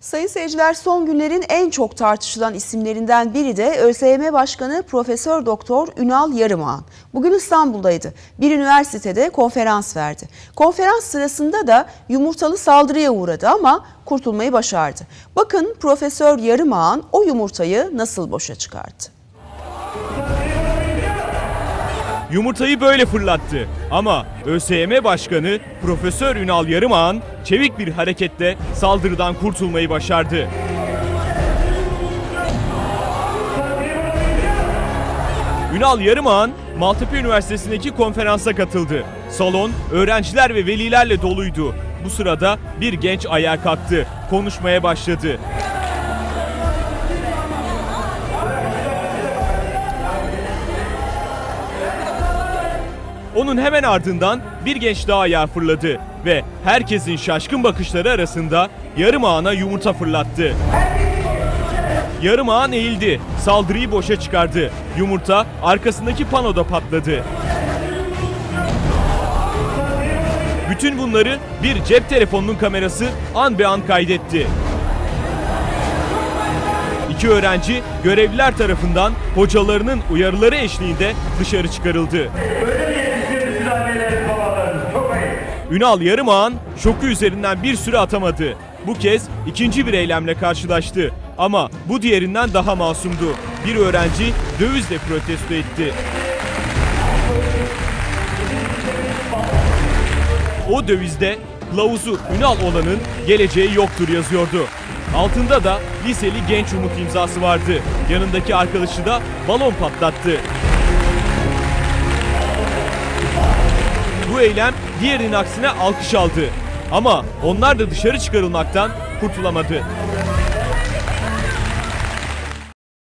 Sayın seyirciler son günlerin en çok tartışılan isimlerinden biri de ÖSYM Başkanı Profesör Doktor Ünal Yarımağan. Bugün İstanbul'daydı. Bir üniversitede konferans verdi. Konferans sırasında da yumurtalı saldırıya uğradı ama kurtulmayı başardı. Bakın Profesör Yarımağan o yumurtayı nasıl boşa çıkardı. Yumurtayı böyle fırlattı. Ama ÖSYM Başkanı Profesör Ünal Yarımağan çevik bir hareketle saldırıdan kurtulmayı başardı. Ünal Yarımağan Maltepe Üniversitesi'ndeki konferansa katıldı. Salon öğrenciler ve velilerle doluydu. Bu sırada bir genç ayağa kalktı, konuşmaya başladı. Onun hemen ardından bir genç daha ayağa fırladı ve herkesin şaşkın bakışları arasında yarım ağına yumurta fırlattı. Yarım ağın eğildi, saldırıyı boşa çıkardı. Yumurta arkasındaki panoda patladı. Bütün bunları bir cep telefonunun kamerası an be an kaydetti. İki öğrenci görevliler tarafından hocalarının uyarıları eşliğinde dışarı çıkarıldı. Ünal Yarımağan şoku üzerinden bir süre atamadı. Bu kez ikinci bir eylemle karşılaştı. Ama bu diğerinden daha masumdu. Bir öğrenci dövizle protesto etti. O dövizde kılavuzu Ünal olanın geleceği yoktur yazıyordu. Altında da liseli genç umut imzası vardı. Yanındaki arkadaşı da balon patlattı. Bu eylem diğerinin aksine alkış aldı. Ama onlar da dışarı çıkarılmaktan kurtulamadı.